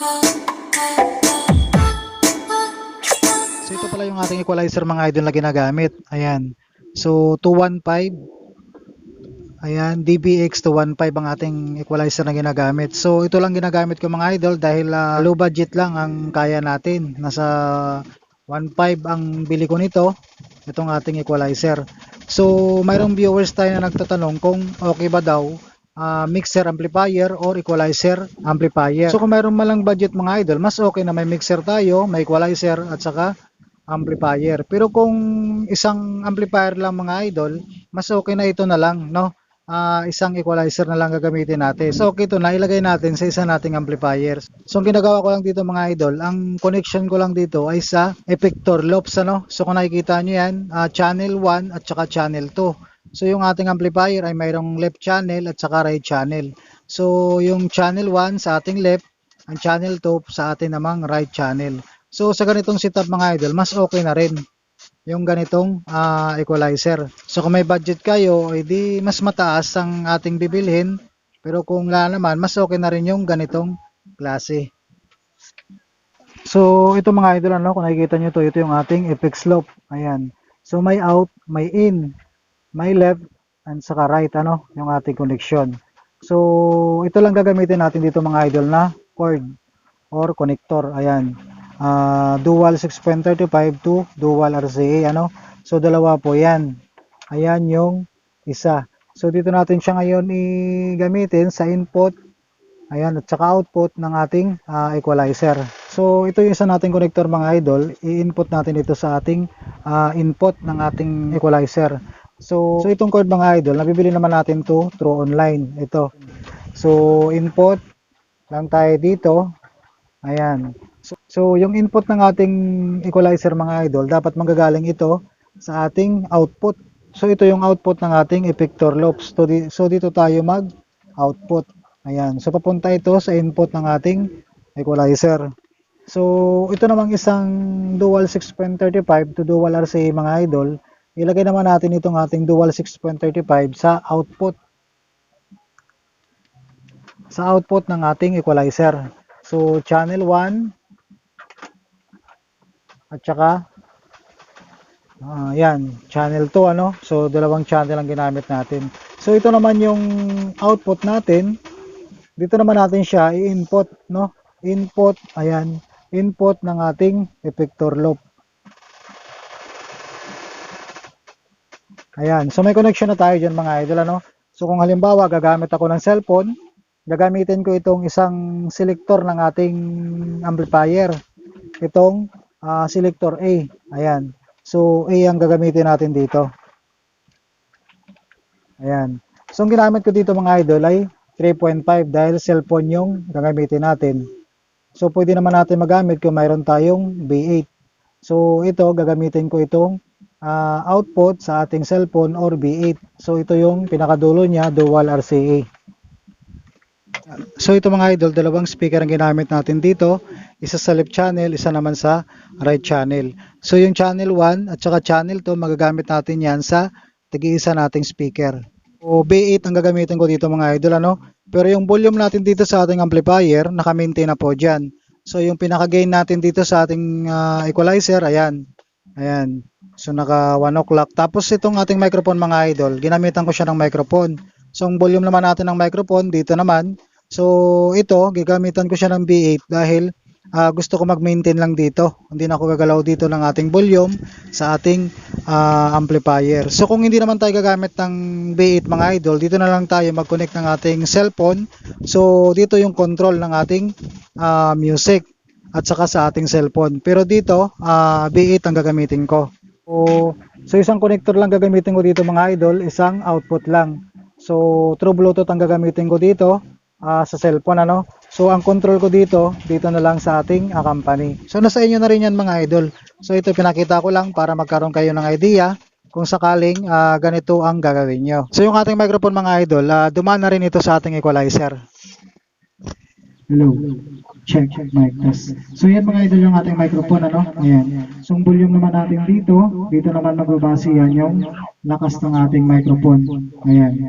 So ito pala yung ating equalizer mga idol na ginagamit. Ayan. So 215. Ayan, DBX 215 ang ating equalizer na ginagamit. So ito lang ginagamit ko mga idol dahil ah, low budget lang ang kaya natin. Nasa 1.5 ang bili ko nito. Itong ating equalizer. So mayroong viewers tayo na nagtatanong kung okay ba daw ah, mixer amplifier or equalizer amplifier. So kung mayroong malang budget mga idol, mas okay na may mixer tayo, may equalizer at saka amplifier. Pero kung isang amplifier lang mga idol, mas okay na ito na lang, no? Ah, isang equalizer na lang gagamitin natin. So okay ito na ilagay natin sa isa nating amplifier. So ang ginagawa ko lang dito mga idol, ang connection ko lang dito ay sa effector loops ano. So kung nakikita nyo yan, ah, channel 1 at saka channel 2. So yung ating amplifier ay mayroong left channel at saka right channel. So yung channel 1 sa ating left, ang channel 2 sa ating namang right channel. So sa ganitong setup mga idol, mas okay na rin yung ganitong ah, equalizer. So kung may budget kayo, edi mas mataas ang ating bibilhin. Pero kung wala naman, mas okay na rin yung ganitong klase. So ito mga idol, ano, kung nakikita nyo to, ito yung ating FX slope. Ayan. So may out, may in, may left, and saka right, ano, yung ating connection. So ito lang gagamitin natin dito mga idol na cord or connector. Ayan. Ah, dual 6.35 to dual RCA, ano. So dalawa po yan. Ayan yung isa. So dito natin siya ngayon i-gamitin sa input Ayan, at saka output ng ating ah, equalizer. So, ito yung isa nating connector mga idol. I-input natin ito sa ating ah, input ng ating equalizer. So, so itong cord mga idol, nabibili naman natin to through online. Ito. So, input lang tayo dito. Ayan. So, so yung input ng ating equalizer mga idol, dapat manggagaling ito sa ating output. So, ito yung output ng ating effector loops. So, di- so dito tayo mag-output. Ayan. So, papunta ito sa input ng ating equalizer. So, ito namang isang dual 6.35 to dual RCA mga idol. Ilagay naman natin itong ating dual 6.35 sa output. Sa output ng ating equalizer. So, channel 1 at saka ah, yan, channel 2 ano. So, dalawang channel ang ginamit natin. So, ito naman yung output natin dito naman natin siya i-input no input ayan input ng ating effector loop ayan. So may connection na tayo dyan mga idol ano? So kung halimbawa gagamit ako ng cellphone gagamitin ko itong isang selector ng ating amplifier. Itong ah, selector A. Ayan. So A ang gagamitin natin dito. Ayan. So ang ginamit ko dito mga idol ay 3.5 dahil cellphone yung gagamitin natin. So pwede naman natin magamit kung mayroon tayong B8. So ito gagamitin ko itong ah, output sa ating cellphone or B8. So ito yung pinakadulo niya dual RCA. So ito mga idol, dalawang speaker ang ginamit natin dito. Isa sa left channel, isa naman sa right channel. So yung channel 1 at saka channel 2 magagamit natin yan sa tagi-isa nating speaker. O B8 ang gagamitin ko dito mga idol ano. Pero yung volume natin dito sa ating amplifier, naka-maintain na po dyan. So yung pinaka-gain natin dito sa ating ah, equalizer, ayan. Ayan. So naka 1 o'clock. Tapos itong ating microphone mga idol, ginamitan ko siya ng microphone. So ang volume naman natin ng microphone dito naman. So ito, gagamitan ko siya ng B8 dahil ah, gusto ko mag-maintain lang dito. Hindi na ako gagalaw dito ng ating volume sa ating ah, amplifier. So kung hindi naman tayo gagamit ng B8 mga idol, dito na lang tayo mag-connect ng ating cellphone. So dito yung control ng ating ah, music at saka sa ating cellphone. Pero dito, ah, B8 ang gagamitin ko. So, isang connector lang gagamitin ko dito mga idol, isang output lang. So true Bluetooth ang gagamitin ko dito ah, sa cellphone ano. So ang control ko dito, dito na lang sa ating ah, company. So nasa inyo na rin yan mga idol. So ito pinakita ko lang para magkaroon kayo ng idea kung sakaling ah, ganito ang gagawin nyo. So yung ating microphone mga idol, ah, dumaan na rin ito sa ating equalizer. Hello. Check, mic test. So yan mga idol yung ating microphone, ano? Ayan. So ang volume naman natin dito, dito naman magbabase yan yung lakas ng ating microphone. Ayan.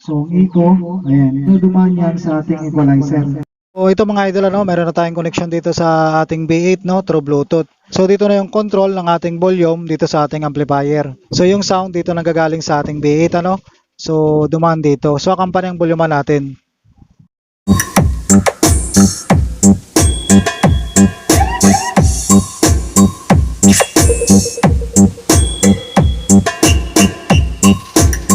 So ang echo, ayan, ito dumaan yan sa ating equalizer. O ito mga idol ano, meron na tayong connection dito sa ating B8 no through Bluetooth. So dito na yung control ng ating volume dito sa ating amplifier. So yung sound dito nanggagaling sa ating B8 ano. So dumaan dito. So kampanya ang volume natin.